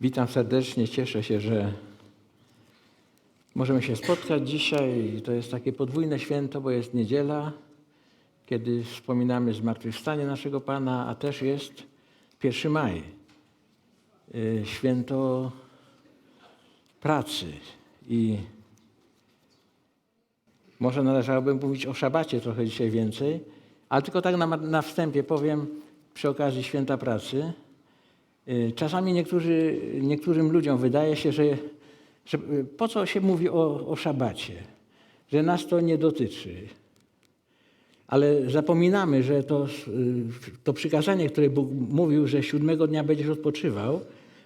Witam serdecznie, cieszę się, że możemy się spotkać dzisiaj. To jest takie podwójne święto, bo jest niedziela, kiedy wspominamy zmartwychwstanie naszego Pana, a też jest 1 maj, y, święto pracy. I może należałoby mówić o szabacie trochę dzisiaj więcej, ale tylko tak na, na wstępie powiem przy okazji święta pracy. Y, Czasami niektórzy, niektórym ludziom wydaje się, że, że y, po co się mówi o, o szabacie, że nas to nie dotyczy. Ale zapominamy, że to, y, to przykazanie, które Bóg mówił, że siódmego dnia będziesz odpoczywał,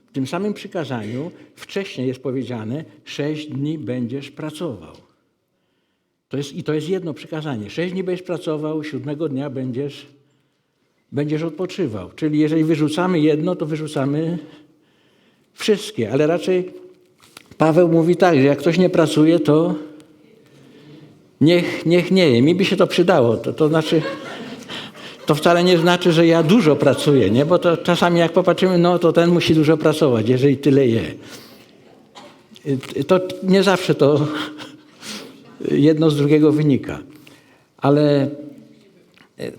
w tym samym przykazaniu wcześniej jest powiedziane, sześć dni będziesz pracował. To jest, I to jest jedno przykazanie. Sześć dni będziesz pracował, siódmego dnia będziesz będziesz odpoczywał. Czyli jeżeli wyrzucamy jedno, to wyrzucamy wszystkie. Ale raczej Paweł mówi tak, że jak ktoś nie pracuje, to niech, niech nie je. Mi by się to przydało. To, to znaczy, to wcale nie znaczy, że ja dużo pracuję, nie? bo to czasami jak popatrzymy, no to ten musi dużo pracować, jeżeli tyle je. To nie zawsze to jedno z drugiego wynika. Ale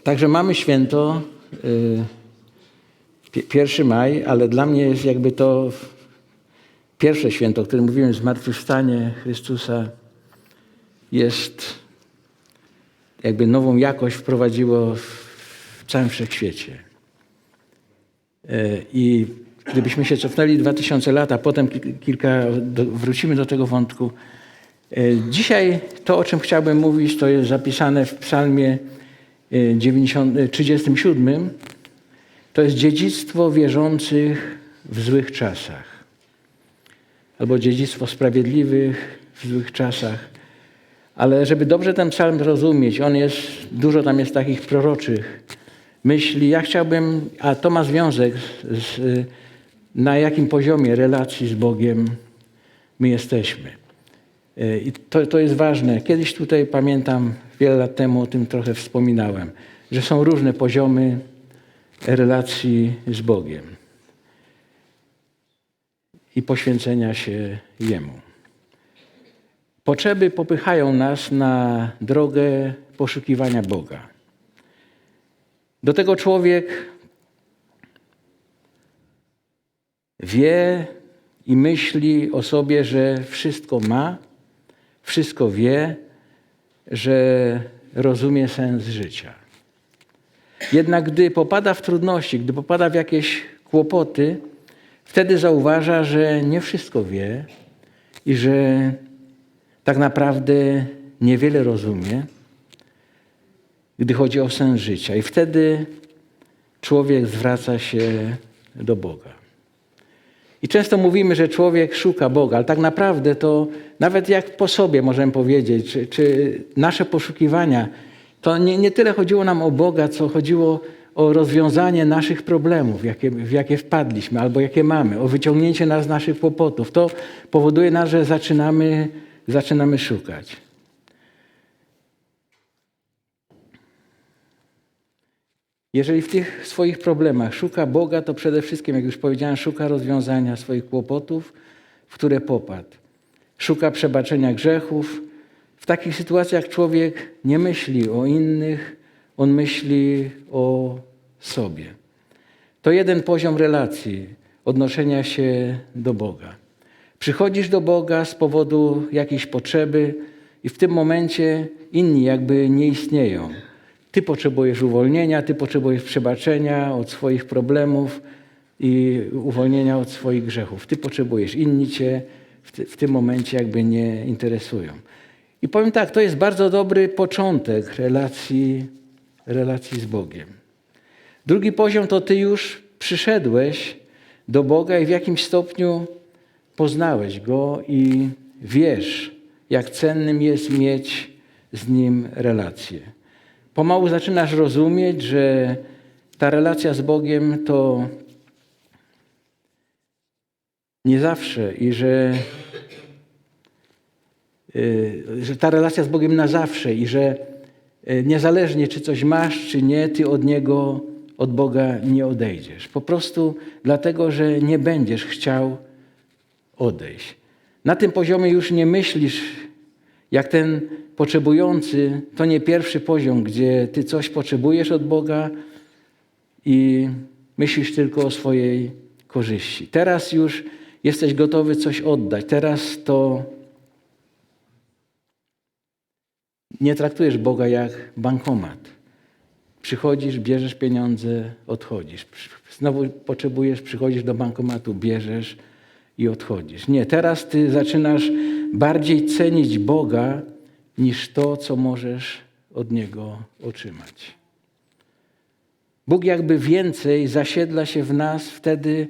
Także mamy święto, 1 maj, ale dla mnie jest jakby to pierwsze święto, o którym mówiłem, zmartwychwstanie Chrystusa, jest jakby nową jakość wprowadziło w całym wszechświecie. Y, I gdybyśmy się cofnęli 2000 lat, a potem kilka, wrócimy do tego wątku. Y, Dzisiaj to, o czym chciałbym mówić, to jest zapisane w psalmie 90, 37 to jest dziedzictwo wierzących w złych czasach. Albo dziedzictwo sprawiedliwych w złych czasach. Ale żeby dobrze ten psalm zrozumieć, on jest, dużo tam jest takich proroczych myśli. Ja chciałbym, a to ma związek z na jakim poziomie relacji z Bogiem my jesteśmy. I to, to jest ważne. Kiedyś tutaj pamiętam, wiele lat temu o tym trochę wspominałem, że są różne poziomy relacji z Bogiem i poświęcenia się Jemu. Potrzeby popychają nas na drogę poszukiwania Boga. Do tego człowiek wie i myśli o sobie, że wszystko ma, wszystko wie, że rozumie sens życia. Jednak gdy popada w trudności, gdy popada w jakieś kłopoty, wtedy zauważa, że nie wszystko wie i że tak naprawdę niewiele rozumie, gdy chodzi o sens życia. I wtedy człowiek zwraca się do Boga. I często mówimy, że człowiek szuka Boga, ale tak naprawdę to nawet jak po sobie możemy powiedzieć, czy, czy nasze poszukiwania, to nie, nie, tyle chodziło nam o Boga, co chodziło o rozwiązanie naszych problemów, jakie, w jakie wpadliśmy albo jakie mamy, o wyciągnięcie nas z naszych kłopotów. To powoduje nas, że zaczynamy, zaczynamy szukać. Jeżeli w tych swoich problemach szuka Boga, to przede wszystkim, jak już powiedziałem, szuka rozwiązania swoich kłopotów, w które popadł. Szuka przebaczenia grzechów. W takich sytuacjach człowiek nie myśli o innych, on myśli o sobie. To jeden poziom relacji, odnoszenia się do Boga. Przychodzisz do Boga z powodu jakiejś potrzeby i w tym momencie inni jakby nie istnieją. Ty potrzebujesz uwolnienia, ty potrzebujesz przebaczenia od swoich problemów i uwolnienia od swoich grzechów. Ty potrzebujesz, inni cię w, ty, w, tym momencie jakby nie interesują. I powiem tak, to jest bardzo dobry początek relacji, relacji z Bogiem. Drugi poziom to ty już przyszedłeś do Boga i w jakimś stopniu poznałeś Go i wiesz, jak cennym jest mieć z Nim relację pomału zaczynasz rozumieć, że ta relacja z Bogiem to nie zawsze i że, że ta relacja z Bogiem na zawsze i że niezależnie czy coś masz, czy nie, ty od Niego od Boga nie odejdziesz. Po prostu dlatego, że nie będziesz chciał odejść. Na tym poziomie już nie myślisz, jak ten potrzebujący, to nie pierwszy poziom, gdzie ty coś potrzebujesz od Boga i myślisz tylko o swojej korzyści. Teraz już jesteś gotowy coś oddać. Teraz to nie traktujesz Boga jak bankomat. Przychodzisz, bierzesz pieniądze, odchodzisz. Znowu potrzebujesz, przychodzisz do bankomatu, bierzesz i odchodzisz. Nie, teraz ty zaczynasz bardziej cenić Boga niż to, co możesz od Niego otrzymać. Bóg jakby więcej zasiedla się w nas, wtedy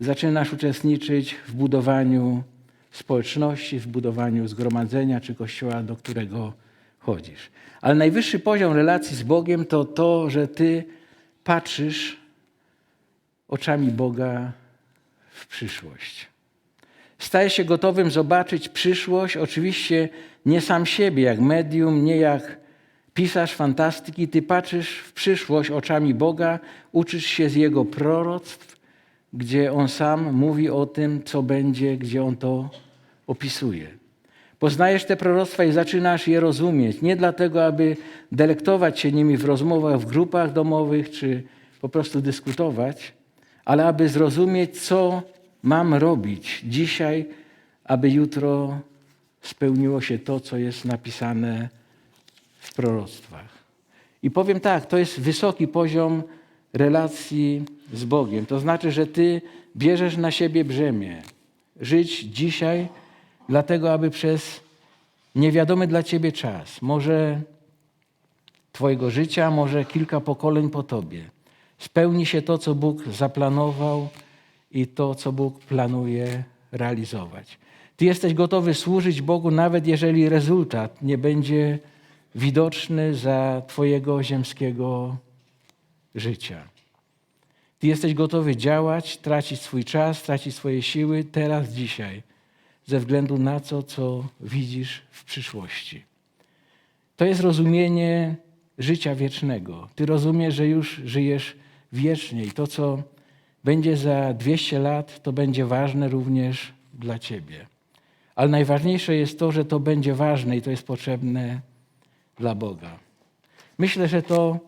zaczynasz uczestniczyć w budowaniu społeczności, w budowaniu zgromadzenia czy kościoła, do którego chodzisz. Ale najwyższy poziom relacji z Bogiem to to, że ty patrzysz oczami Boga w przyszłość. Stajesz się gotowym zobaczyć przyszłość, oczywiście nie sam siebie, jak medium, nie jak pisarz fantastyki. Ty patrzysz w przyszłość oczami Boga, uczysz się z Jego proroctw, gdzie On sam mówi o tym, co będzie, gdzie On to opisuje. Poznajesz te proroctwa i zaczynasz je rozumieć. Nie dlatego, aby delektować się nimi w rozmowach w grupach domowych, czy po prostu dyskutować, ale aby zrozumieć, co mam robić dzisiaj, aby jutro spełniło się to, co jest napisane w proroctwach. I powiem tak, to jest wysoki poziom relacji z Bogiem. To znaczy, że ty bierzesz na siebie brzemię. Żyć dzisiaj, dlatego aby przez niewiadomy dla ciebie czas, może twojego życia, może kilka pokoleń po tobie, spełni się to, co Bóg zaplanował i to, co Bóg planuje realizować. Ty jesteś gotowy służyć Bogu, nawet jeżeli rezultat nie będzie widoczny za Twojego ziemskiego życia. Ty jesteś gotowy działać, tracić swój czas, tracić swoje siły teraz, dzisiaj, ze względu na to, co widzisz w przyszłości. To jest rozumienie życia wiecznego. Ty rozumiesz, że już żyjesz wiecznie i to, co będzie za 200 lat, to będzie ważne również dla Ciebie. Ale najważniejsze jest to, że to będzie ważne i to jest potrzebne dla Boga. Myślę, że to,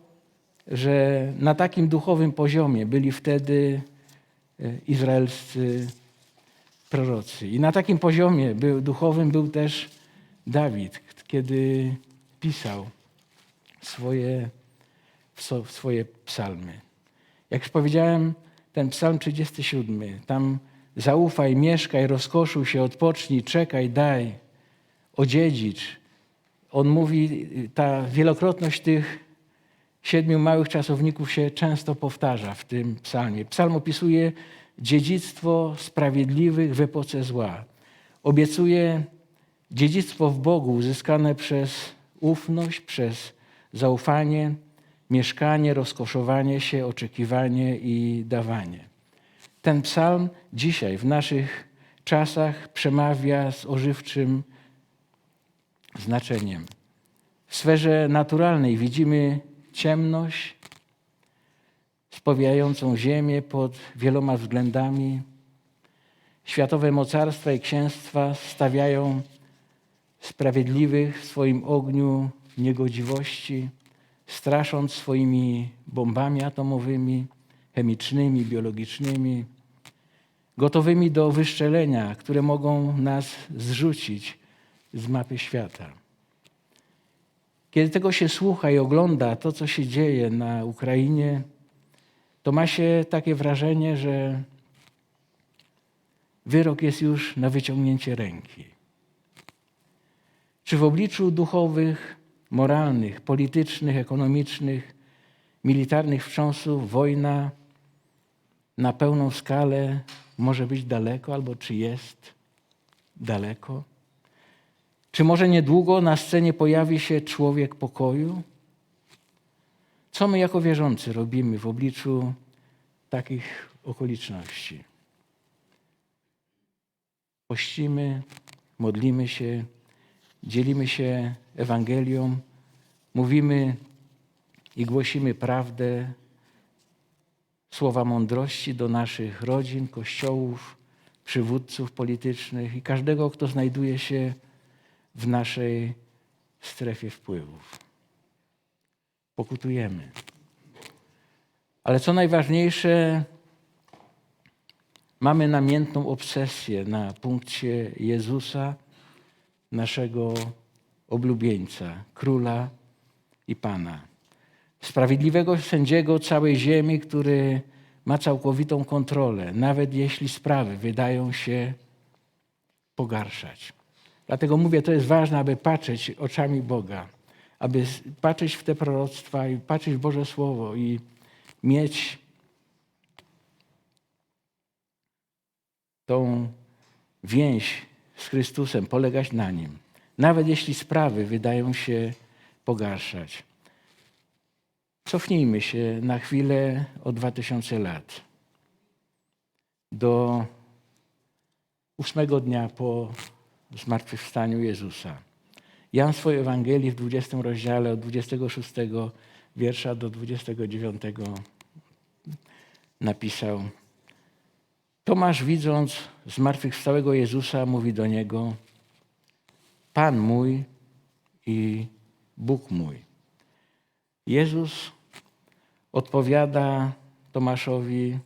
że na takim duchowym poziomie byli wtedy e, izraelscy prorocy. I na takim poziomie był, duchowym był też Dawid, kiedy pisał swoje, swoje psalmy. Jak już powiedziałem, ten psalm 37, tam zaufaj, mieszkaj, rozkoszuj się, odpocznij, czekaj, daj, odziedzicz. On mówi, ta wielokrotność tych siedmiu małych czasowników się często powtarza w tym psalmie. Psalm opisuje dziedzictwo sprawiedliwych w epoce zła. Obiecuje dziedzictwo w Bogu uzyskane przez ufność, przez zaufanie, mieszkanie, rozkoszowanie się, oczekiwanie i dawanie. Ten psalm dzisiaj, w naszych czasach, przemawia z ożywczym znaczeniem. W sferze naturalnej widzimy ciemność spowijającą ziemię pod wieloma względami. Światowe mocarstwa i księstwa stawiają sprawiedliwych w swoim ogniu niegodziwości strasząc swoimi bombami atomowymi, chemicznymi, biologicznymi, gotowymi do wyszczelenia, które mogą nas zrzucić z mapy świata. Kiedy tego się słucha i ogląda to, co się dzieje na Ukrainie, to ma się takie wrażenie, że wyrok jest już na wyciągnięcie ręki. Czy w obliczu duchowych moralnych, politycznych, ekonomicznych, militarnych wstrząsów wojna na pełną skalę może być daleko, albo czy jest daleko? Czy może niedługo na scenie pojawi się człowiek pokoju? Co my jako wierzący robimy w obliczu takich okoliczności? Pościmy, modlimy się, dzielimy się Ewangelią, mówimy i głosimy prawdę słowa mądrości do naszych rodzin, kościołów, przywódców politycznych i każdego, kto znajduje się w naszej strefie wpływów. Pokutujemy. Ale co najważniejsze, mamy namiętną obsesję na punkcie Jezusa, naszego oblubieńca, króla i pana. Sprawiedliwego sędziego całej ziemi, który ma całkowitą kontrolę, nawet jeśli sprawy wydają się pogarszać. Dlatego mówię, to jest ważne, aby patrzeć oczami Boga, aby patrzeć w te proroctwa i patrzeć w Boże Słowo i mieć tą więź z Chrystusem, polegać na Nim. Nawet jeśli sprawy wydają się pogarszać. Cofnijmy się na chwilę o 2000 lat. Do ósmego dnia po zmartwychwstaniu Jezusa. Jan w swojej Ewangelii w 20 rozdziale od 26 wiersza do 29 napisał Tomasz widząc zmartwychwstałego Jezusa mówi do niego Pan mój i Bóg mój. Jezus odpowiada Tomaszowi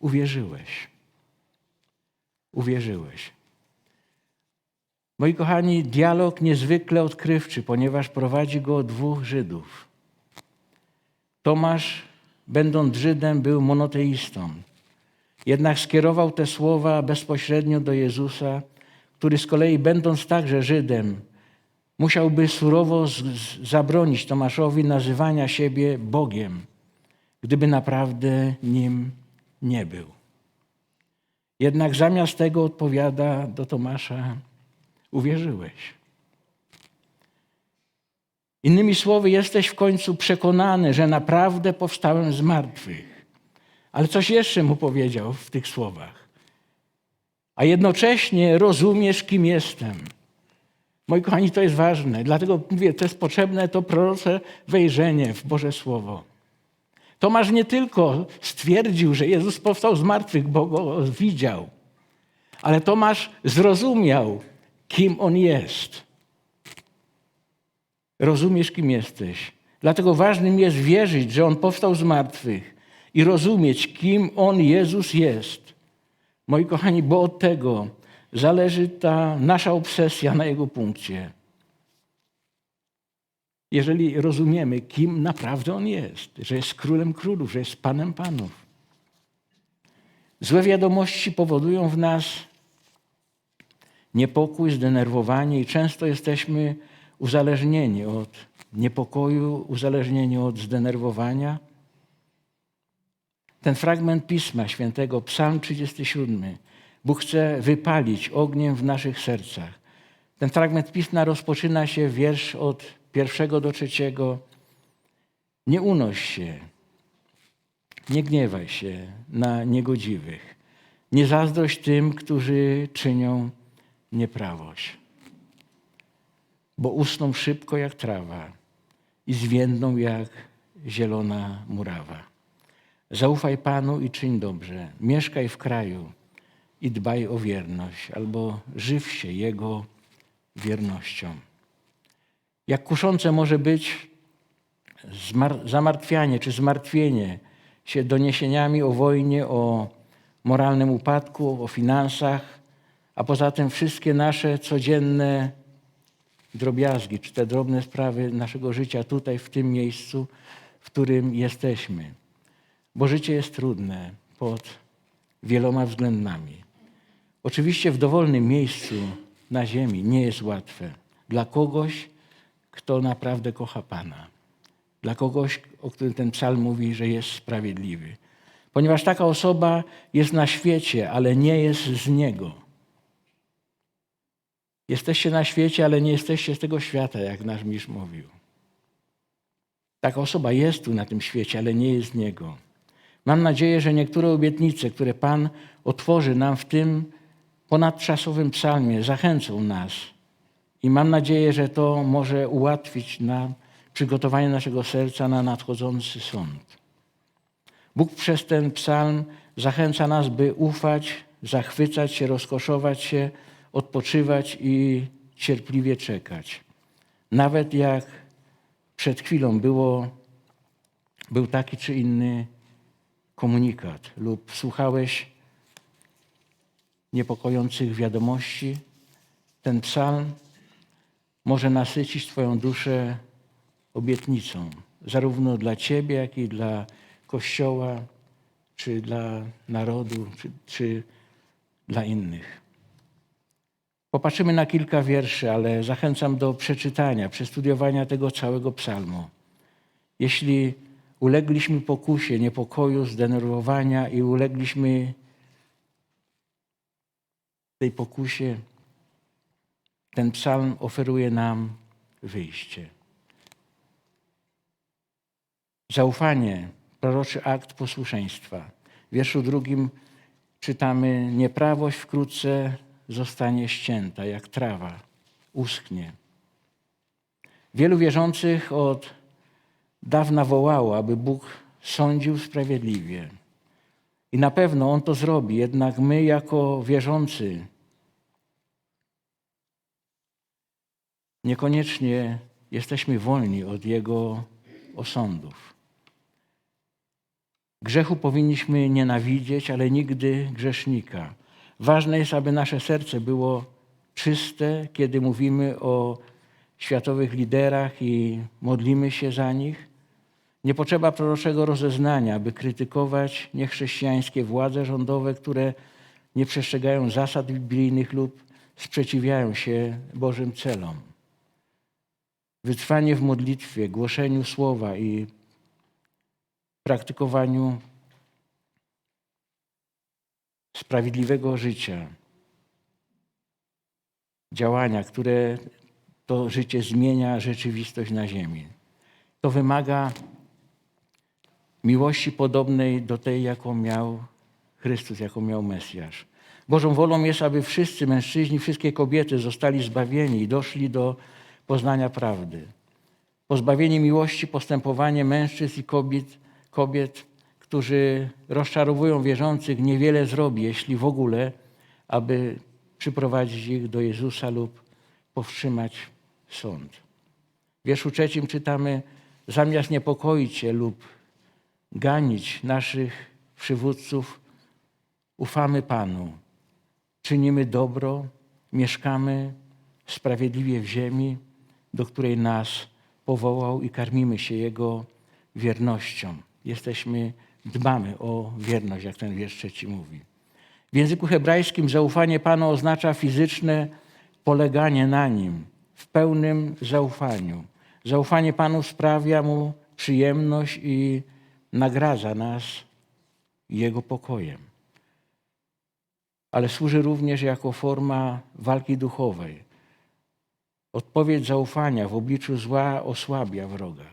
uwierzyłeś. Uwierzyłeś. Moi kochani, dialog niezwykle odkrywczy, ponieważ prowadzi go dwóch Żydów. Tomasz, będąc Żydem, był monoteistą. Jednak skierował te słowa bezpośrednio do Jezusa, który z kolei, będąc także Żydem, musiałby surowo zabronić Tomaszowi nazywania siebie Bogiem, gdyby naprawdę nim nie był. Jednak zamiast tego odpowiada do Tomasza: Uwierzyłeś. Innymi słowy, jesteś w końcu przekonany, że naprawdę powstałem z martwych. Ale coś jeszcze mu powiedział w tych słowach. A jednocześnie rozumiesz, kim jestem. Moi kochani, to jest ważne. Dlatego mówię, to jest potrzebne to prorocze wejrzenie w Boże Słowo. Tomasz nie tylko stwierdził, że Jezus powstał z martwych, bo go widział, ale Tomasz zrozumiał, kim on jest. Rozumiesz, kim jesteś. Dlatego ważnym jest wierzyć, że on powstał z martwych i rozumieć, kim on, Jezus, jest. Moi kochani, bo od tego zależy ta nasza obsesja na jego punkcie. Jeżeli rozumiemy, kim naprawdę on jest, że jest królem królów, że jest panem panów. Złe wiadomości powodują w nas niepokój, zdenerwowanie i często jesteśmy uzależnieni od niepokoju, uzależnieni od zdenerwowania. Ten fragment Pisma Świętego, Psalm 37, Bóg chce wypalić ogniem w naszych sercach. Ten fragment Pisma rozpoczyna się wiersz od pierwszego do trzeciego. Nie unoś się, nie gniewaj się na niegodziwych. Nie zazdrość tym, którzy czynią nieprawość. Bo usną szybko jak trawa i zwiędną jak zielona murawa. Zaufaj Panu i czyń dobrze. Mieszkaj w kraju i dbaj o wierność, albo żyw się Jego wiernością. Jak kuszące może być zamartwianie czy zmartwienie się doniesieniami o wojnie, o moralnym upadku, o finansach, a poza tym wszystkie nasze codzienne drobiazgi, czy te drobne sprawy naszego życia tutaj, w tym miejscu, w którym jesteśmy. Bo życie jest trudne pod wieloma względami. Oczywiście w dowolnym miejscu na ziemi nie jest łatwe. Dla kogoś, kto naprawdę kocha Pana. Dla kogoś, o którym ten psalm mówi, że jest sprawiedliwy. Ponieważ taka osoba jest na świecie, ale nie jest z Niego. Jesteście na świecie, ale nie jesteście z tego świata, jak nasz mistrz mówił. Taka osoba jest tu na tym świecie, ale nie jest z Niego. Mam nadzieję, że niektóre obietnice, które Pan otworzy nam w tym ponadczasowym psalmie, zachęcą nas. I mam nadzieję, że to może ułatwić nam przygotowanie naszego serca na nadchodzący sąd. Bóg przez ten psalm zachęca nas, by ufać, zachwycać się, rozkoszować się, odpoczywać i cierpliwie czekać. Nawet jak przed chwilą było, był taki czy inny komunikat lub słuchałeś niepokojących wiadomości, ten psalm może nasycić Twoją duszę obietnicą, zarówno dla Ciebie, jak i dla Kościoła, czy dla narodu, czy, czy dla innych. Popatrzymy na kilka wierszy, ale zachęcam do przeczytania, przestudiowania tego całego psalmu. Jeśli ulegliśmy pokusie niepokoju, zdenerwowania i ulegliśmy tej pokusie, ten psalm oferuje nam wyjście. Zaufanie, proroczy akt posłuszeństwa. W wierszu drugim czytamy: Nieprawość wkrótce zostanie ścięta, jak trawa, uschnie. Wielu wierzących od dawna wołało, aby Bóg sądził sprawiedliwie. I na pewno On to zrobi, jednak my, jako wierzący, niekoniecznie jesteśmy wolni od Jego osądów. Grzechu powinniśmy nienawidzieć, ale nigdy grzesznika. Ważne jest, aby nasze serce było czyste, kiedy mówimy o światowych liderach i modlimy się za nich. Nie potrzeba proroczego rozeznania, aby krytykować niechrześcijańskie władze rządowe, które nie przestrzegają zasad biblijnych lub sprzeciwiają się Bożym celom. Wytrwanie w modlitwie, głoszeniu słowa i praktykowaniu sprawiedliwego życia, działania, które to życie zmienia rzeczywistość na ziemi. To wymaga miłości podobnej do tej, jaką miał Chrystus, jaką miał Mesjasz. Bożą wolą jest, aby wszyscy mężczyźni, wszystkie kobiety zostali zbawieni i doszli do poznania prawdy. Pozbawienie miłości, postępowanie mężczyzn i kobiet, kobiet, którzy rozczarowują wierzących, niewiele zrobi, jeśli w ogóle, aby przyprowadzić ich do Jezusa lub powstrzymać sąd. W wierszu trzecim czytamy, zamiast niepokoić się lub ganić naszych przywódców, ufamy Panu, czynimy dobro, mieszkamy sprawiedliwie w ziemi, do której nas powołał i karmimy się Jego wiernością. Jesteśmy, dbamy o wierność, jak ten wiersz trzeci mówi. W języku hebrajskim zaufanie Panu oznacza fizyczne poleganie na Nim w pełnym zaufaniu. Zaufanie Panu sprawia Mu przyjemność i nagradza nas Jego pokojem. Ale służy również jako forma walki duchowej. Odpowiedź zaufania w obliczu zła osłabia wroga.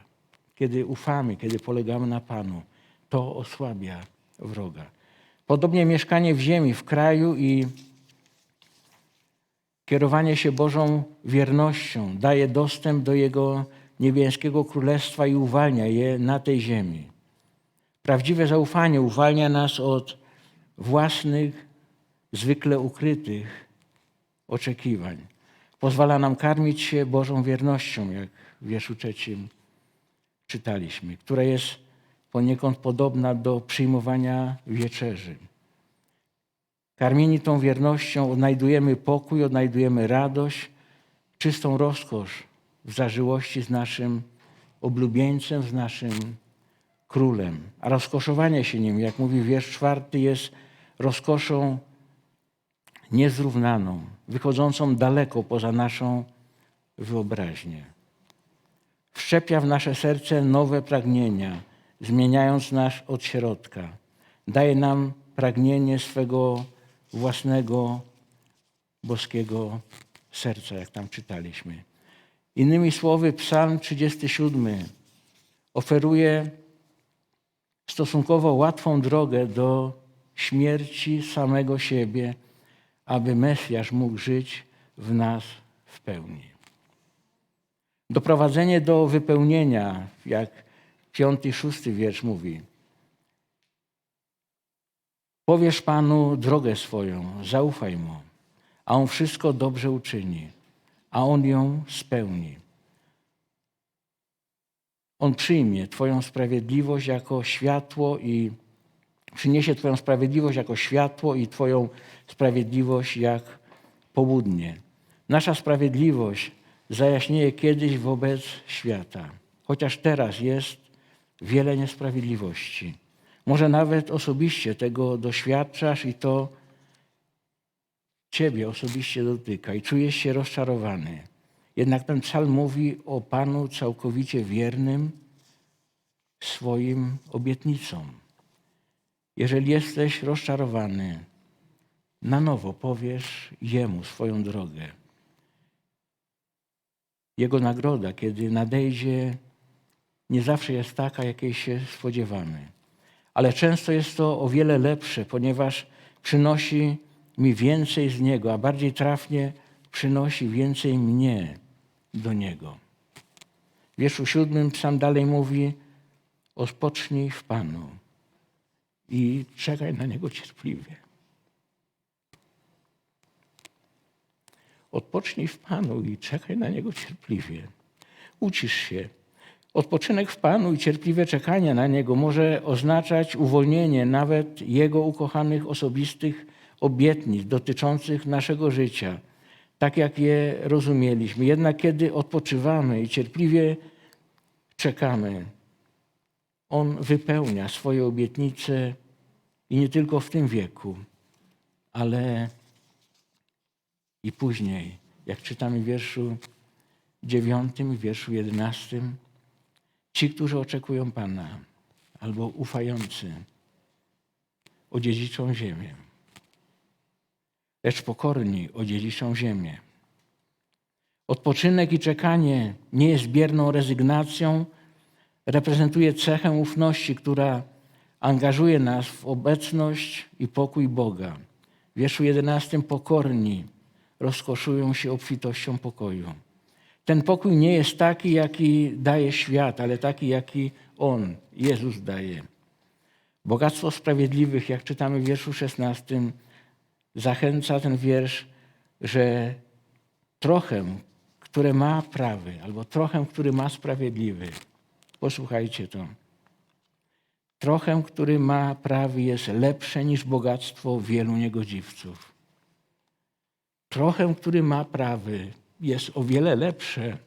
Kiedy ufamy, kiedy polegamy na Panu, to osłabia wroga. Podobnie mieszkanie w ziemi, w kraju i kierowanie się Bożą wiernością daje dostęp do Jego niebieskiego królestwa i uwalnia je na tej ziemi. Prawdziwe zaufanie uwalnia nas od własnych, zwykle ukrytych oczekiwań. Pozwala nam karmić się Bożą wiernością, jak w wierszu trzecim czytaliśmy, która jest poniekąd podobna do przyjmowania wieczerzy. Karmieni tą wiernością odnajdujemy pokój, odnajdujemy radość, czystą rozkosz w zażyłości z naszym oblubieńcem, z naszym królem. A rozkoszowanie się nim, jak mówi wiersz czwarty, jest rozkoszą niezrównaną, wychodzącą daleko poza naszą wyobraźnię. Wszczepia w nasze serce nowe pragnienia, zmieniając nas od środka. Daje nam pragnienie swego własnego boskiego serca, jak tam czytaliśmy. Innymi słowy, Psalm 37 oferuje stosunkowo łatwą drogę do śmierci samego siebie, aby Mesjasz mógł żyć w nas w pełni. Doprowadzenie do wypełnienia, jak piąty, szósty wiersz mówi, Powiesz Panu drogę swoją, zaufaj Mu, a On wszystko dobrze uczyni, a On ją spełni. On przyjmie Twoją sprawiedliwość jako światło i przyniesie Twoją sprawiedliwość jako światło i Twoją sprawiedliwość jak południe. Nasza sprawiedliwość zajaśnieje kiedyś wobec świata, chociaż teraz jest wiele niesprawiedliwości. Może nawet osobiście tego doświadczasz i to Ciebie osobiście dotyka i czujesz się rozczarowany. Jednak ten psalm mówi o Panu całkowicie wiernym swoim obietnicom. Jeżeli jesteś rozczarowany, na nowo powiesz Jemu swoją drogę. Jego nagroda, kiedy nadejdzie, nie zawsze jest taka, jakiej się spodziewamy. Ale często jest to o wiele lepsze, ponieważ przynosi mi więcej z Niego, a bardziej trafnie przynosi więcej mnie do Niego. W wierszu siódmym psalm dalej mówi, odpocznij w Panu i czekaj na Niego cierpliwie. Odpocznij w Panu i czekaj na Niego cierpliwie. Ucisz się. Odpoczynek w Panu i cierpliwe czekanie na Niego może oznaczać uwolnienie nawet Jego ukochanych osobistych obietnic dotyczących naszego życia, tak jak je rozumieliśmy. Jednak kiedy odpoczywamy i cierpliwie czekamy, On wypełnia swoje obietnice i nie tylko w tym wieku, ale i później, jak czytamy w wierszu dziewiątym i wierszu jedenastym, ci, którzy oczekują Pana albo ufający, odziedziczą ziemię. Lecz pokorni odziedziczą ziemię. Odpoczynek i czekanie nie jest bierną rezygnacją, reprezentuje cechę ufności, która angażuje nas w obecność i pokój Boga. W wierszu jedenastym pokorni rozkoszują się obfitością pokoju. Ten pokój nie jest taki, jaki daje świat, ale taki, jaki On, Jezus daje. Bogactwo sprawiedliwych, jak czytamy w wierszu 16, zachęca ten wiersz, że trochę, które ma prawy, albo trochę, który ma sprawiedliwy, posłuchajcie to, trochę, który ma prawy, jest lepsze niż bogactwo wielu niegodziwców. Trochę, który ma prawy, jest o wiele lepsze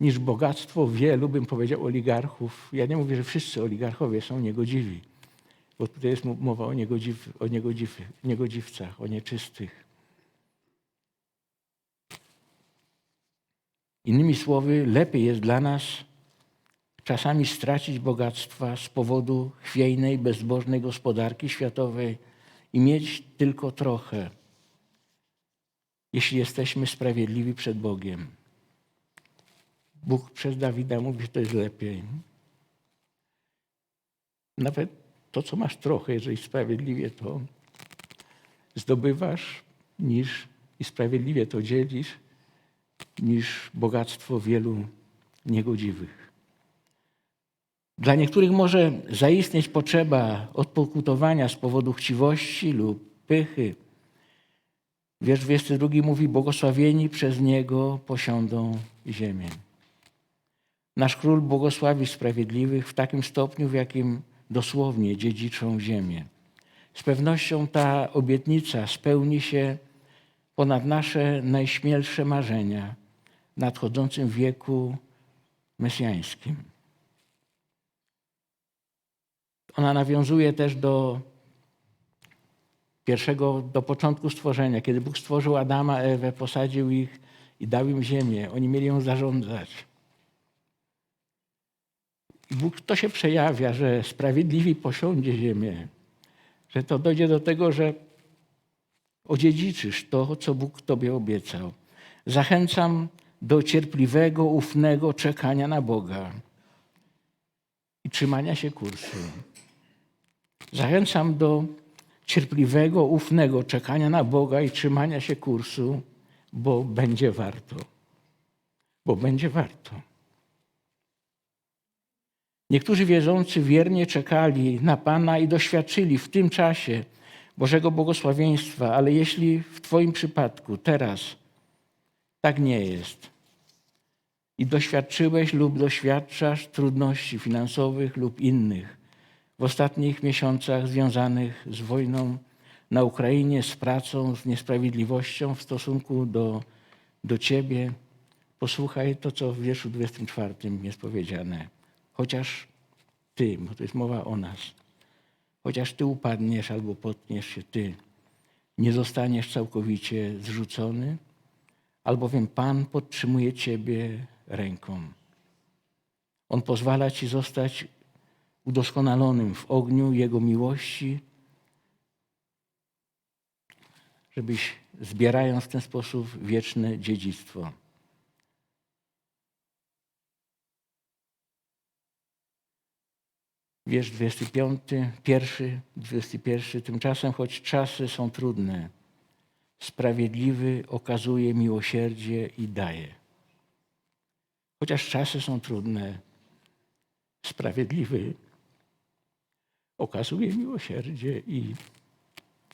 niż bogactwo wielu, bym powiedział, oligarchów. Ja nie mówię, że wszyscy oligarchowie są niegodziwi, bo tutaj jest mowa o, niegodziw, o niegodziw, niegodziwcach, o nieczystych. Innymi słowy, lepiej jest dla nas czasami stracić bogactwa z powodu chwiejnej, bezbożnej gospodarki światowej i mieć tylko trochę jeśli jesteśmy sprawiedliwi przed Bogiem. Bóg przez Dawida mówi, że to jest lepiej. Nawet to, co masz trochę, jeżeli sprawiedliwie to zdobywasz, niż i sprawiedliwie to dzielisz, niż bogactwo wielu niegodziwych. Dla niektórych może zaistnieć potrzeba odpokutowania z powodu chciwości lub pychy, Wiersz 22 mówi, błogosławieni przez Niego posiądą ziemię. Nasz król błogosławi sprawiedliwych w takim stopniu, w jakim dosłownie dziedziczą ziemię. Z pewnością ta obietnica spełni się ponad nasze najśmielsze marzenia w nadchodzącym wieku mesjańskim. Ona nawiązuje też do pierwszego do początku stworzenia, kiedy Bóg stworzył Adama, Ewę, posadził ich i dał im ziemię. Oni mieli ją zarządzać. Bóg to się przejawia, że sprawiedliwi posiądzie ziemię, że to dojdzie do tego, że odziedziczysz to, co Bóg Tobie obiecał. Zachęcam do cierpliwego, ufnego czekania na Boga i trzymania się kursu. Zachęcam do cierpliwego, ufnego czekania na Boga i trzymania się kursu, bo będzie warto. Bo będzie warto. Niektórzy wierzący wiernie czekali na Pana i doświadczyli w tym czasie Bożego błogosławieństwa, ale jeśli w Twoim przypadku teraz tak nie jest i doświadczyłeś lub doświadczasz trudności finansowych lub innych w ostatnich miesiącach związanych z wojną na Ukrainie, z pracą, z niesprawiedliwością w stosunku do, do Ciebie, posłuchaj to, co w wierszu 24 jest powiedziane. Chociaż Ty, bo to jest mowa o nas, chociaż Ty upadniesz albo potkniesz się Ty, nie zostaniesz całkowicie zrzucony, albowiem Pan podtrzymuje Ciebie ręką. On pozwala Ci zostać udoskonalonym w ogniu Jego miłości, żebyś zbierając w ten sposób wieczne dziedzictwo. Wiersz 25, pierwszy, 21. Tymczasem, choć czasy są trudne, sprawiedliwy okazuje miłosierdzie i daje. Chociaż czasy są trudne, sprawiedliwy okazuje miłosierdzie i,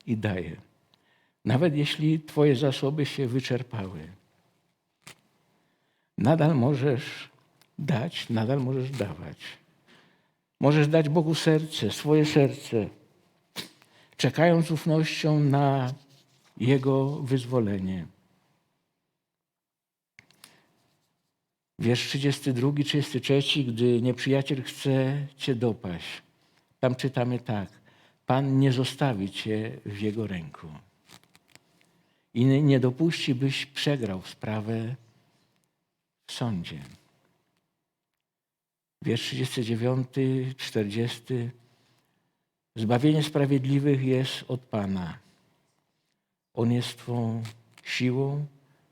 i daje. Nawet jeśli Twoje zasoby się wyczerpały, nadal możesz dać, nadal możesz dawać. Możesz dać Bogu serce, swoje serce, czekając z ufnością na Jego wyzwolenie. Wiersz 32, 33, gdy nieprzyjaciel chce Cię dopaść. Tam czytamy tak. Pan nie zostawi Cię w Jego ręku. I nie dopuści, byś przegrał sprawę w sądzie. Wiersz 39, 40. Zbawienie sprawiedliwych jest od Pana. On jest Twą siłą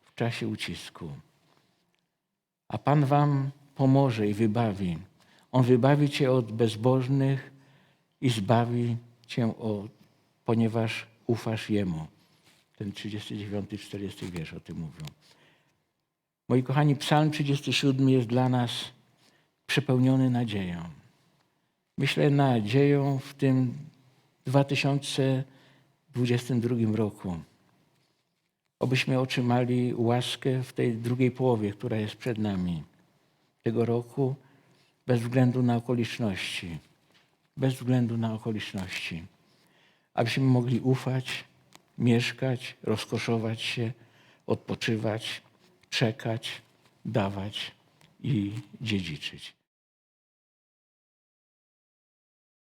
w czasie ucisku. A Pan Wam pomoże i wybawi. On wybawi Cię od bezbożnych i zbawi Cię, od, ponieważ ufasz Jemu. Ten 39, 40 wiersz o tym mówią. Moi kochani, Psalm 37 jest dla nas przepełniony nadzieją. Myślę nadzieją w tym 2022 roku. Obyśmy otrzymali łaskę w tej drugiej połowie, która jest przed nami tego roku, bez względu na okoliczności. Bez względu na okoliczności. Abyśmy mogli ufać, mieszkać, rozkoszować się, odpoczywać, czekać, dawać i dziedziczyć.